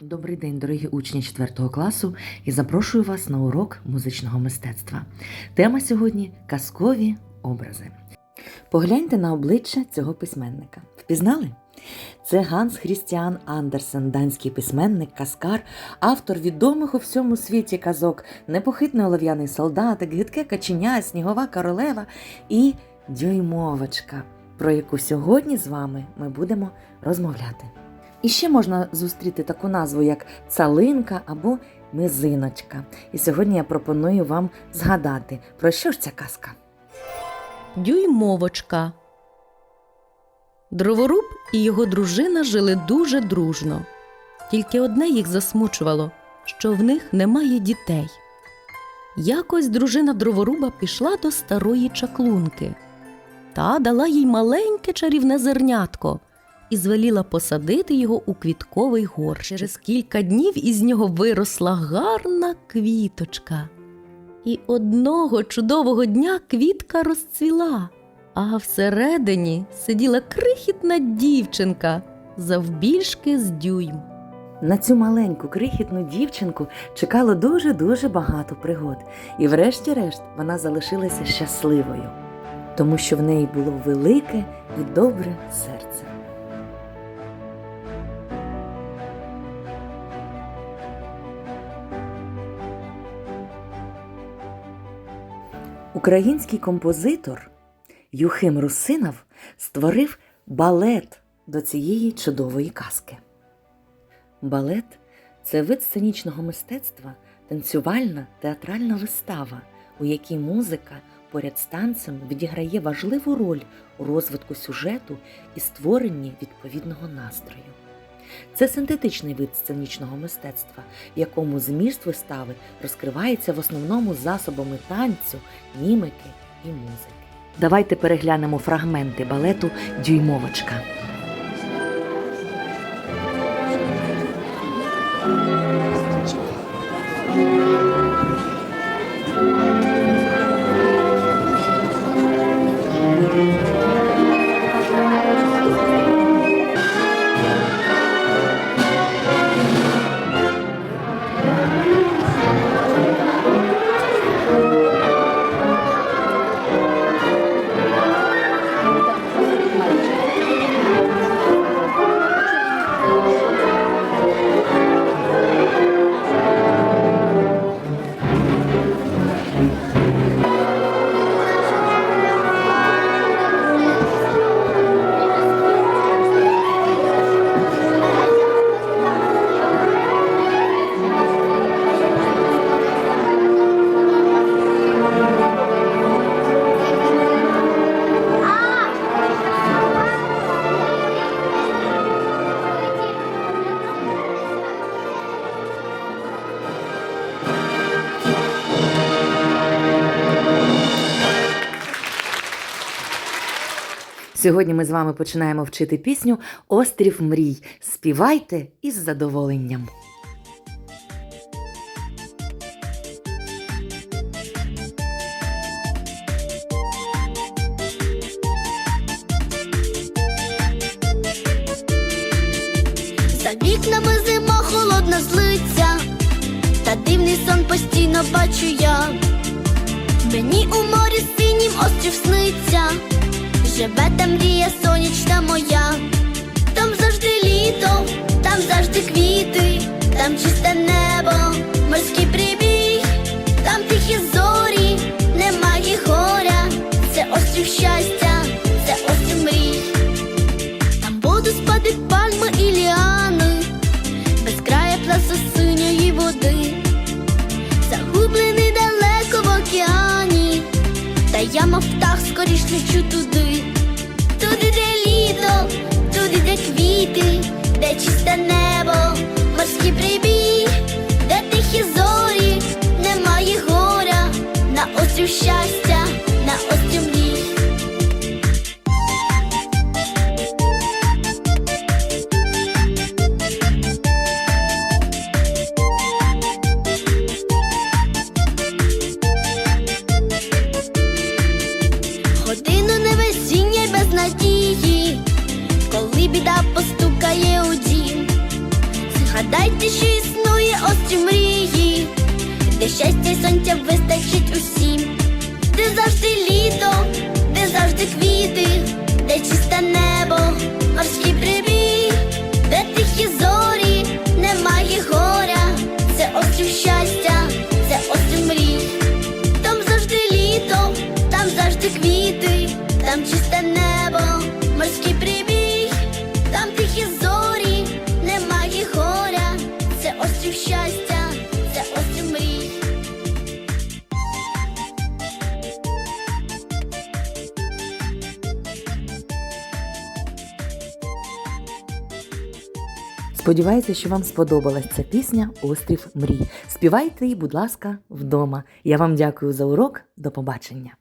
Добрий день, дорогі учні 4 класу, і запрошую вас на урок музичного мистецтва. Тема сьогодні казкові образи. Погляньте на обличчя цього письменника. Впізнали? Це Ганс Хрістіан Андерсен, данський письменник, каскар, автор відомих у всьому світі казок, непохитний олов'яний солдатик, гидке каченя, снігова королева і дюймовочка, про яку сьогодні з вами ми будемо розмовляти. І ще можна зустріти таку назву, як цалинка або мизиночка. І сьогодні я пропоную вам згадати, про що ж ця казка. Дюймовочка. Дроворуб і його дружина жили дуже дружно. Тільки одне їх засмучувало, що в них немає дітей. Якось дружина дроворуба пішла до старої чаклунки та дала їй маленьке чарівне зернятко і звеліла посадити його у квітковий горщик. Через кілька днів із нього виросла гарна квіточка. І одного чудового дня квітка розцвіла, а всередині сиділа крихітна дівчинка завбільшки з дюйм. На цю маленьку крихітну дівчинку чекало дуже-дуже багато пригод, і врешті-решт вона залишилася щасливою, тому що в неї було велике і добре серце. Український композитор Юхим Русинов створив балет до цієї чудової казки. Балет це вид сценічного мистецтва, танцювальна театральна вистава, у якій музика поряд з танцем відіграє важливу роль у розвитку сюжету і створенні відповідного настрою. Це синтетичний вид сценічного мистецтва, в якому зміст вистави розкривається в основному засобами танцю, мімики і музики. Давайте переглянемо фрагменти балету Дюймовочка. Сьогодні ми з вами починаємо вчити пісню Острів мрій. Співайте із задоволенням. За вікнами зима холодна злиться, та дивний сон постійно бачу я. Мені у морі живе там мрія сонячна моя, там завжди літо, там завжди квіти, там чисте небо, морський прибій, там тихі зорі, немає горя, це острів щастя, це острів мрій. Там будуть спати пальми і ліани, без края пласу синьої води, загублений далеко в океані, та я мов птах скоріш лечу туди, щастя, на острів мрій. Годину невесіння й без надії, коли біда постукає у дім, Згадайте, що існує острів де щастя сонця вистачить усім, де завжди літо, де завжди квіти, де чисте небо, морський прибій, де тихі зорі, немає горя, це острів щастя, це острів мрій. Там завжди літо, там завжди квіти, там чисте небо, морський прибій, там тихі зорі, немає горя, це острів щастя, Сподіваюся, що вам сподобалась ця пісня Острів мрій. Співайте її, будь ласка, вдома. Я вам дякую за урок. До побачення.